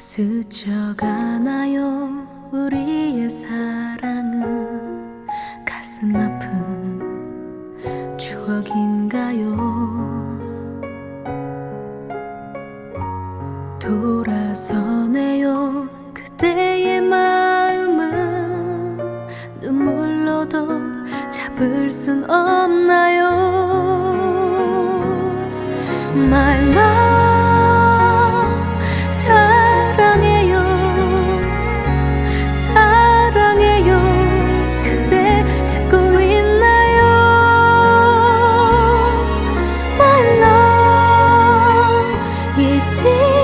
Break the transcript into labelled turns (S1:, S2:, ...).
S1: 스쳐가나요? 우리의 사랑은 가슴 아픈 추억인가요? 돌아서네요. 그대의 마음은 눈물로도 잡을 순 없나요? 말 心。